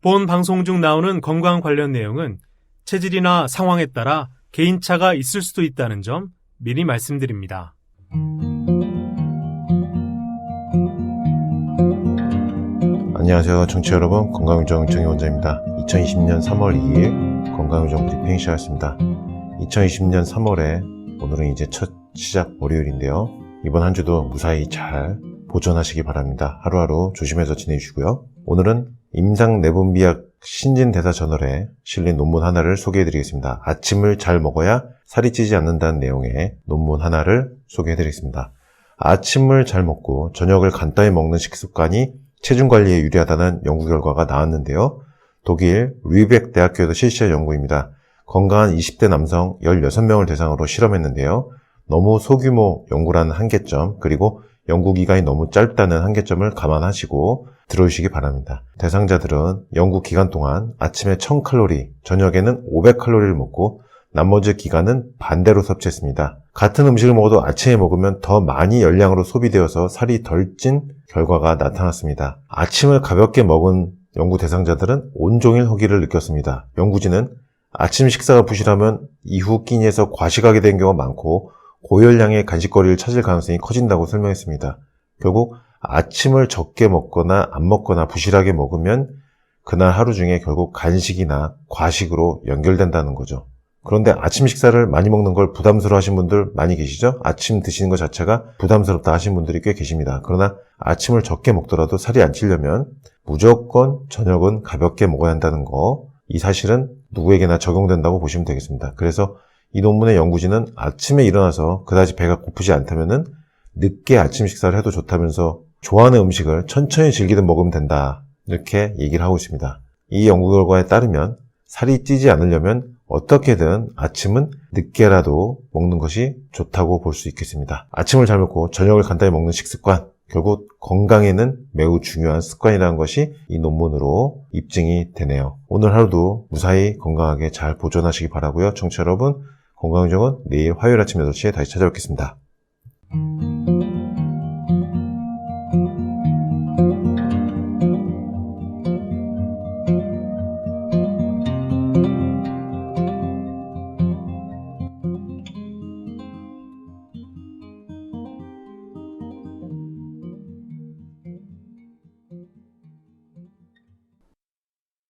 본 방송 중 나오는 건강 관련 내용은 체질이나 상황에 따라 개인차가 있을 수도 있다는 점 미리 말씀드립니다. 안녕하세요. 청취자 여러분. 건강유정 정의원장입니다. 2020년 3월 2일 건강유정 브리핑 시작했습니다. 2020년 3월에 오늘은 이제 첫 시작 월요일인데요. 이번 한 주도 무사히 잘 보존하시기 바랍니다. 하루하루 조심해서 지내주시고요. 오늘은 임상 내분비학 신진대사 저널에 실린 논문 하나를 소개해드리겠습니다. 아침을 잘 먹어야 살이 찌지 않는다는 내용의 논문 하나를 소개해드리겠습니다. 아침을 잘 먹고 저녁을 간단히 먹는 식습관이 체중 관리에 유리하다는 연구 결과가 나왔는데요. 독일 리백 대학교에서 실시한 연구입니다. 건강한 20대 남성 16명을 대상으로 실험했는데요. 너무 소규모 연구라는 한계점, 그리고 연구 기간이 너무 짧다는 한계점을 감안하시고 들어주시기 바랍니다. 대상자들은 연구 기간 동안 아침에 1000칼로리, 저녁에는 500칼로리를 먹고 나머지 기간은 반대로 섭취했습니다. 같은 음식을 먹어도 아침에 먹으면 더 많이 열량으로 소비되어서 살이 덜 찐 결과가 나타났습니다. 아침을 가볍게 먹은 연구 대상자들은 온종일 허기를 느꼈습니다. 연구진은 아침 식사가 부실하면 이후 끼니에서 과식하게 된 경우가 많고 고열량의 간식거리를 찾을 가능성이 커진다고 설명했습니다. 결국 아침을 적게 먹거나 안 먹거나 부실하게 먹으면 그날 하루 중에 결국 간식이나 과식으로 연결된다는 거죠. 그런데 아침 식사를 많이 먹는 걸 부담스러워 하신 분들 많이 계시죠? 아침 드시는 것 자체가 부담스럽다 하신 분들이 꽤 계십니다. 그러나 아침을 적게 먹더라도 살이 안 찌려면 무조건 저녁은 가볍게 먹어야 한다는 거, 이 사실은 누구에게나 적용된다고 보시면 되겠습니다. 그래서 이 논문의 연구진은 아침에 일어나서 그다지 배가 고프지 않다면은 늦게 아침 식사를 해도 좋다면서 좋아하는 음식을 천천히 즐기듯 먹으면 된다. 이렇게 얘기를 하고 있습니다. 이 연구 결과에 따르면 살이 찌지 않으려면 어떻게든 아침은 늦게라도 먹는 것이 좋다고 볼 수 있겠습니다. 아침을 잘 먹고 저녁을 간단히 먹는 식습관, 결국 건강에는 매우 중요한 습관이라는 것이 이 논문으로 입증이 되네요. 오늘 하루도 무사히 건강하게 잘 보존하시기 바라고요. 청취자 여러분, 건강정은 내일 화요일 아침 8시에 다시 찾아뵙겠습니다.